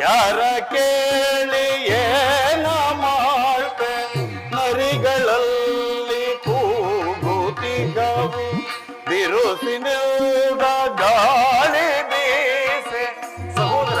ಯಾರ ಕೇಳಿಯೇ ಮಾಡ್ತೆ? ನರಿಗಳಲ್ಲಿ ಕೂಗುತಿಗವು ಬಿರುಸಿನಿಲ್ದ ಗಾಳಿ ಬೀಸೆ. ಸಹೋದರ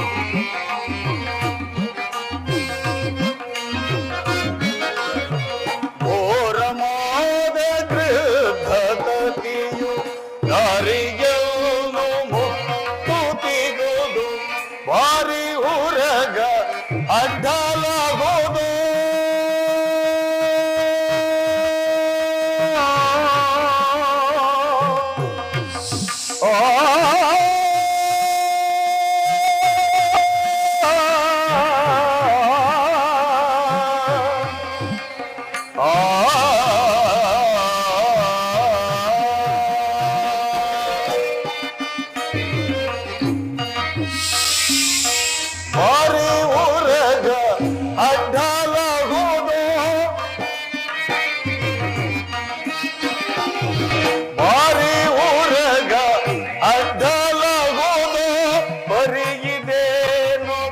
ಅಡ್ಡಲಾಗೋದು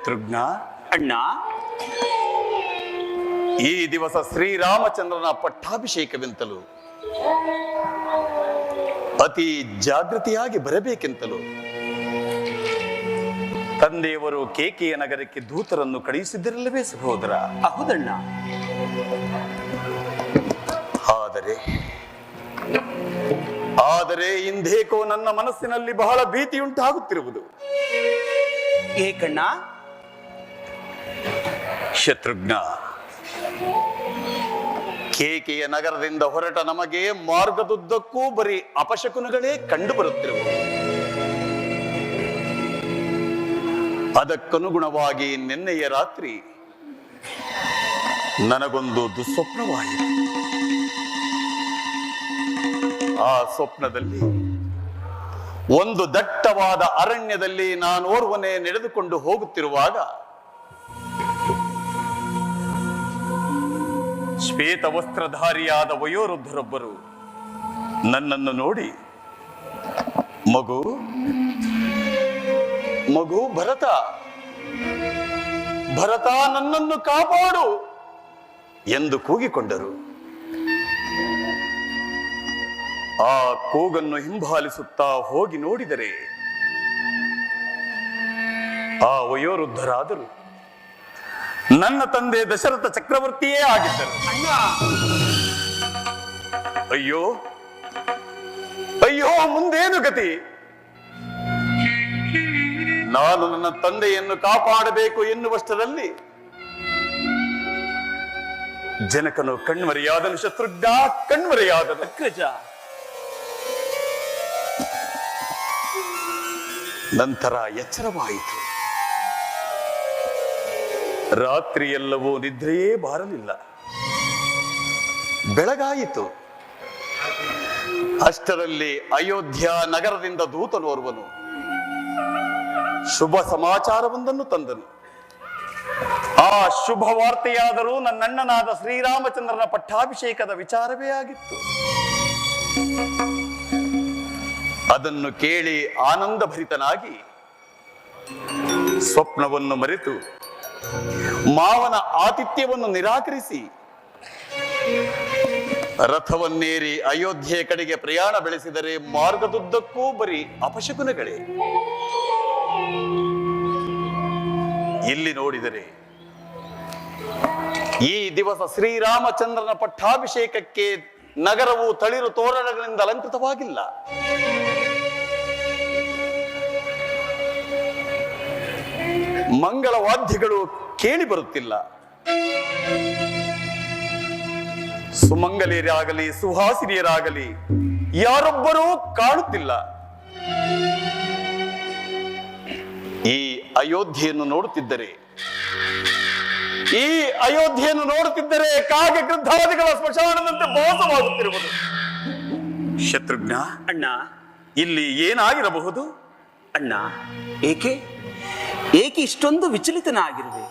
ಶತ್ರುಘ್ನ ಅಣ್ಣ. ಈ ದಿವಸ ಶ್ರೀರಾಮಚಂದ್ರನ ಪಟ್ಟಾಭಿಷೇಕವೆಂತಲೂ ಅತಿ ಜಾಗೃತಿಯಾಗಿ ಬರಬೇಕೆಂತಲೂ ತಂದೆಯವರು ಕೇಕೆಯ ನಗರಕ್ಕೆ ದೂತರನ್ನು ಕಳುಹಿಸಿದ್ದರಲ್ಲವೇ ಸಹೋದರ? ಅಹುದಣ್ಣ ಆದರೆ ಆದರೆ ಇಂದೇಕೋ ನನ್ನ ಮನಸ್ಸಿನಲ್ಲಿ ಬಹಳ ಭೀತಿಯುಂಟಾಗುತ್ತಿರುವುದು. ಏಕಣ್ಣ ಶತ್ರುಘ್ನ ಕೇಕೆಯ ನಗರದಿಂದ ಹೊರಟ ನಮಗೆ ಮಾರ್ಗದುದ್ದಕ್ಕೂ ಬರೀ ಅಪಶಕುನಗಳೇ ಕಂಡು ಬರುತ್ತಿರುವ ಅದಕ್ಕನುಗುಣವಾಗಿ ನಿನ್ನೆಯ ರಾತ್ರಿ ನನಗೊಂದು ದುಸ್ವಪ್ನವಾಯಿತು. ಆ ಸ್ವಪ್ನದಲ್ಲಿ ಒಂದು ದಟ್ಟವಾದ ಅರಣ್ಯದಲ್ಲಿ ನಾನೋರ್ವನೇ ನಡೆದುಕೊಂಡು ಹೋಗುತ್ತಿರುವಾಗ ಶ್ವೇತ ವಸ್ತ್ರಧಾರಿಯಾದ ವಯೋವೃದ್ಧರೊಬ್ಬರು ನನ್ನನ್ನು ನೋಡಿ, ಮಗು ಮಗು, ಭರತ ಭರತ, ನನ್ನನ್ನು ಕಾಪಾಡು ಎಂದು ಕೂಗಿಕೊಂಡರು. ಆ ಕೂಗನ್ನು ಹಿಂಬಾಲಿಸುತ್ತಾ ಹೋಗಿ ನೋಡಿದರೆ ಆ ವಯೋವೃದ್ಧರಾದರು. ನನ್ನ ತಂದೆ ದಶರಥ ಚಕ್ರವರ್ತಿಯೇ ಆಗಿದ್ದರು. ಅಯ್ಯೋ ಅಯ್ಯೋ ಮುಂದೇನು ಗತಿ? ನಾನು ನನ್ನ ತಂದೆಯನ್ನು ಕಾಪಾಡಬೇಕು ಎನ್ನುವಷ್ಟರಲ್ಲಿ ಜನಕನು ಕಣ್ಮರೆಯಾದನು ಶತ್ರುಘ್ನ ಕಣ್ಮರೆಯಾದನು. ಅಗ್ರಜ ನಂತರ ಎಚ್ಚರವಾಯಿತು. ರಾತ್ರಿಯೆಲ್ಲವೂ ನಿದ್ರೆಯೇ ಬಾರಲಿಲ್ಲ. ಬೆಳಗಾಯಿತು. ಅಷ್ಟರಲ್ಲಿ ಅಯೋಧ್ಯ ನಗರದಿಂದ ದೂತನೋರ್ವನು ಶುಭ ಸಮಾಚಾರವೊಂದನ್ನು ತಂದನು. ಆ ಶುಭ ವಾರ್ತೆಯಾದರೂ ನನ್ನಣ್ಣನಾದ ಶ್ರೀರಾಮಚಂದ್ರನ ಪಟ್ಟಾಭಿಷೇಕದ ವಿಚಾರವೇ ಆಗಿತ್ತು. ಅದನ್ನು ಕೇಳಿ ಆನಂದ ಭರಿತನಾಗಿ ಸ್ವಪ್ನವನ್ನು ಮರೆತು ಮಾವನ ಆತಿಥ್ಯವನ್ನು ನಿರಾಕರಿಸಿ ರಥವನ್ನೇರಿ ಅಯೋಧ್ಯೆ ಕಡೆಗೆ ಪ್ರಯಾಣ ಬೆಳೆಸಿದರೆ ಮಾರ್ಗದುದ್ದಕ್ಕೂ ಬರೀ ಅಪಶಕುನಗಳೇ. ಇಲ್ಲಿ ನೋಡಿದರೆ ಈ ದಿವಸ ಶ್ರೀರಾಮಚಂದ್ರನ ಪಟ್ಟಾಭಿಷೇಕಕ್ಕೆ ನಗರವು ತಳಿರು ತೋರಣಗಳಿಂದ ಅಲಂಕೃತವಾಗಿಲ್ಲ. ಮಂಗಳ ವಾದ್ಯಗಳು ಕೇಳಿ ಬರುತ್ತಿಲ್ಲ. ಸುಮಂಗಲಿಯರಾಗಲಿ ಸುಹಾಸಿನಿಯರಾಗಲಿ ಯಾರೊಬ್ಬರೂ ಕಾಣುತ್ತಿಲ್ಲ. ಈ ಅಯೋಧ್ಯೆಯನ್ನು ನೋಡುತ್ತಿದ್ದರೆ ಈ ಅಯೋಧ್ಯೆಯನ್ನು ನೋಡುತ್ತಿದ್ದರೆ ಕಾಗೆ ಗ್ರಂಥಾದಿಗಳ ಸ್ಮಶಾನದಂತೆ ಮೋಸವಾಗುತ್ತಿರುವುದು. ಶತ್ರುಘ್ನ ಅಣ್ಣ. ಇಲ್ಲಿ ಏನಾಗಿರಬಹುದು? ಅಣ್ಣ ಏಕೆ? ಏಕೆ ಇಷ್ಟೊಂದು ವಿಚಲಿತನಾಗಿರುವೆ?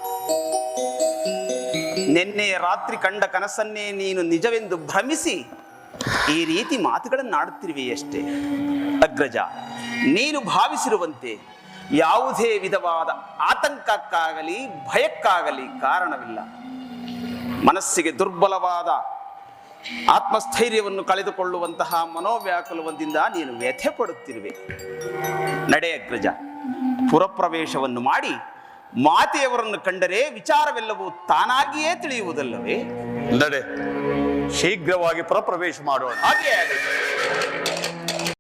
ನಿನ್ನೆ ರಾತ್ರಿ ಕಂಡ ಕನಸನ್ನೇ ನೀನು ನಿಜವೆಂದು ಭ್ರಮಿಸಿ ಈ ರೀತಿ ಮಾತುಗಳನ್ನಾಡುತ್ತಿರುವೆಯಷ್ಟೇ ಅಗ್ರಜ, ನೀನು ಭಾವಿಸಿರುವಂತೆ ಯಾವುದೇ ವಿಧವಾದ ಆತಂಕಕ್ಕಾಗಲಿ, ಭಯಕ್ಕಾಗಲಿ ಕಾರಣವಿಲ್ಲ. ಮನಸ್ಸಿಗೆ ದುರ್ಬಲವಾದ ಆತ್ಮಸ್ಥೈರ್ಯವನ್ನು ಕಳೆದುಕೊಳ್ಳುವಂತಹ ಮನೋವ್ಯಾಕುಲವೊಂದಿಂದ ನೀನು ವ್ಯಥೆ ಪಡುತ್ತಿರುವೆ. ನಡೆ ಅಗ್ರಜ. ಪುರಪ್ರವೇಶವನ್ನು ಮಾಡಿ ಮಾತೆಯವರನ್ನು ಕಂಡರೆ ವಿಚಾರವೆಲ್ಲವೂ ತಾನಾಗಿಯೇ ತಿಳಿಯುವುದಲ್ಲವೇ ನಡೆ ಶೀಘ್ರವಾಗಿ ಪುರಪ್ರವೇಶ ಮಾಡೋಣ ಹಾಗೆ.